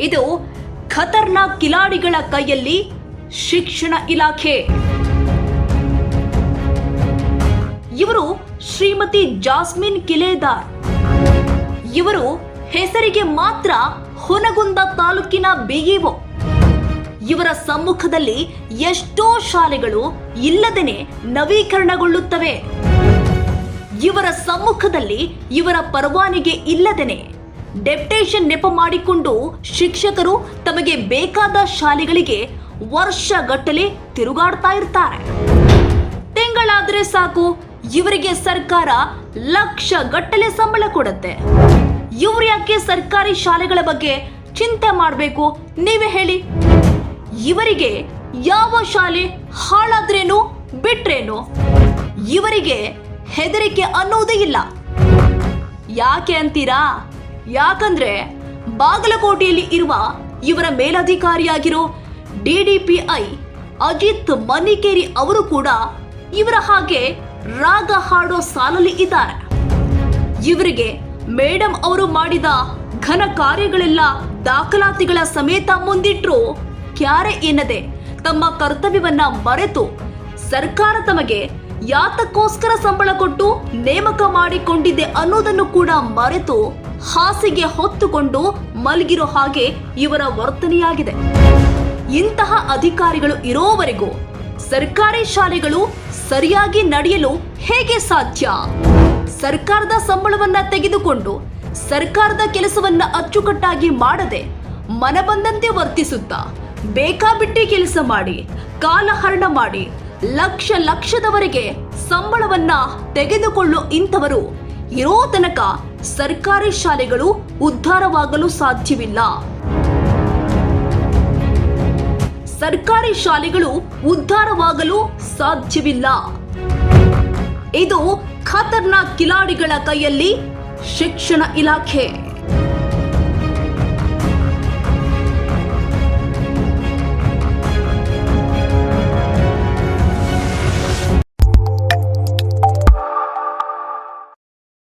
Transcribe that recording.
ಇದು ಖತರ್ನಾಕ್ ಕಿಲಾಡಿಗಳ ಕೈಯಲ್ಲಿ ಶಿಕ್ಷಣ ಇಲಾಖೆ. ಇವರು ಶ್ರೀಮತಿ ಜಾಸ್ಮಿನ್ ಕಿಲೇದಾರ್. ಇವರು ಹೆಸರಿಗೆ ಮಾತ್ರ ಹುನಗುಂದ ತಾಲೂಕಿನ ಬಿಇಒ. ಇವರ ಸಮ್ಮುಖದಲ್ಲಿ ಎಷ್ಟೋ ಶಾಲೆಗಳು ಇಲ್ಲದೇನೆ ನವೀಕರಣಗೊಳ್ಳುತ್ತವೆ. ಇವರ ಸಮ್ಮುಖದಲ್ಲಿ ಇವರ ಪರವಾನಿಗೆ ಇಲ್ಲದೇನೆ ಡೆಪ್ಟೇಷನ್ ನೆಪ ಮಾಡಿಕೊಂಡು ಶಿಕ್ಷಕರು ತಮಗೆ ಬೇಕಾದ ಶಾಲೆಗಳಿಗೆ ವರ್ಷಗಟ್ಟಲೆ ತಿರುಗಾಡ್ತಾ ಇರ್ತಾರೆ. ತಿಂಗಳಾದ್ರೆ ಸಾಕು, ಇವರಿಗೆ ಸರ್ಕಾರ ಲಕ್ಷ ಗಟ್ಟಲೆ ಸಂಬಳ ಕೊಡುತ್ತೆ. ಇವ್ರು ಯಾಕೆ ಸರ್ಕಾರಿ ಶಾಲೆಗಳ ಬಗ್ಗೆ ಚಿಂತೆ ಮಾಡಬೇಕು, ನೀವೇ ಹೇಳಿ. ಇವರಿಗೆ ಯಾವ ಶಾಲೆ ಹಾಳಾದ್ರೇನು, ಬಿಟ್ರೇನು? ಇವರಿಗೆ ಹೆದರಿಕೆ ಅನ್ನೋದೇ ಇಲ್ಲ. ಯಾಕೆ ಅಂತೀರಾ? ಯಾಕಂದ್ರೆ ಬಾಗಲಕೋಟೆಯಲ್ಲಿ ಇರುವ ಇವರ ಮೇಲಧಿಕಾರಿಯಾಗಿರೋ ಡಿಡಿಪಿಐ ಅಜಿತ್ ಮನಿಕೇರಿ ಅವರು ಕೂಡ ಇವರ ಹಾಗೆ ರಾಗ ಹಾಡೋ ಸಾಲಲ್ಲಿ ಇದ್ದಾರೆ. ಇವರಿಗೆ ಮೇಡಮ್ ಅವರು ಮಾಡಿದ ಘನ ಕಾರ್ಯಗಳೆಲ್ಲ ದಾಖಲಾತಿಗಳ ಸಮೇತ ಮುಂದಿಟ್ರು. ಕ್ಯಾರೆ ಎನ್ನದೆ ತಮ್ಮ ಕರ್ತವ್ಯವನ್ನ ಮರೆತು ಸರ್ಕಾರ ತಮಗೆ ಯಾತಕ್ಕೋಸ್ಕರ ಸಂಬಳ ಕೊಟ್ಟು ನೇಮಕ ಮಾಡಿಕೊಂಡಿದೆ ಅನ್ನೋದನ್ನು ಕೂಡ ಮರೆತು ಹಾಸಿಗೆ ಹೊತ್ತುಕೊಂಡು ಮಲಗಿರೋ ಹಾಗೆ ಇವರ ವರ್ತನೆಯಾಗಿದೆ. ಇಂತಹ ಅಧಿಕಾರಿಗಳು ಇರೋವರೆಗೂ ಸರ್ಕಾರಿ ಶಾಲೆಗಳು ಸರಿಯಾಗಿ ನಡೆಯಲು ಹೇಗೆ ಸಾಧ್ಯ? ಸರ್ಕಾರದ ಸಂಬಳವನ್ನ ತೆಗೆದುಕೊಂಡು ಸರ್ಕಾರದ ಕೆಲಸವನ್ನ ಅಚ್ಚುಕಟ್ಟಾಗಿ ಮಾಡದೆ ಮನಬಂದಂತೆ ವರ್ತಿಸುತ್ತಾ ಬೇಕಾಬಿಟ್ಟಿ ಕೆಲಸ ಮಾಡಿ ಕಾಲಹರಣ ಮಾಡಿ ಲಕ್ಷ ಲಕ್ಷದವರೆಗೆ ಸಂಬಳವನ್ನ ತೆಗೆದುಕೊಳ್ಳೋ ಇಂಥವರು ಇರೋ ತನಕ ಸರ್ಕಾರಿ ಶಾಲೆಗಳು ಉದ್ಧಾರವಾಗಲು ಸಾಧ್ಯವಿಲ್ಲ. ಸರ್ಕಾರಿ ಶಾಲೆಗಳು ಉದ್ಧಾರವಾಗಲು ಸಾಧ್ಯವಿಲ್ಲ. ಇದು ಖತರ್ನಾಕ್ ಕಿಲಾಡಿಗಳ ಕೈಯಲ್ಲಿ ಶಿಕ್ಷಣ ಇಲಾಖೆ.